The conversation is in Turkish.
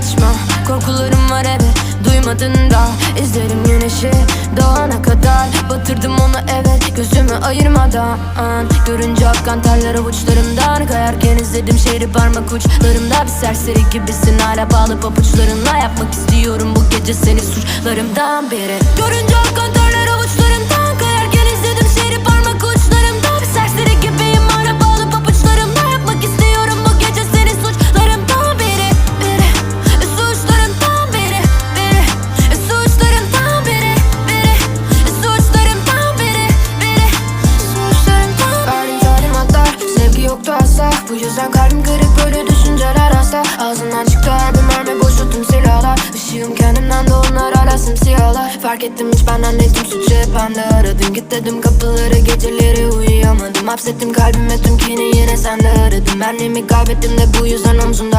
kaçma. Korkularım var evet duymadın da. İzlerim güneşi doğana kadar. Batırdım onu evet gözümü ayırmadan. Görünce akkan terler avuçlarımdan. Kayarken izledim şehri parmak uçlarımda. Bir serseri gibisin hala bağlı papuçlarınla. Yapmak istiyorum bu gece seni suçlarımdan beri. Görünce Bu yüzden kalbim kırık böyle düşünceler asla. Ağzından çıktı her bir mermi boşu tüm silahlar. Işığım kendimden de onlar hala simsiyahlar Fark ettim hiç benden tüm suçu hep bende aradım. Git dedim kapıları geceleri uyuyamadım. Hapsettim kalbime tüm kini yine sende aradım. Benliğimi kaybettim de bu yüzden omzumda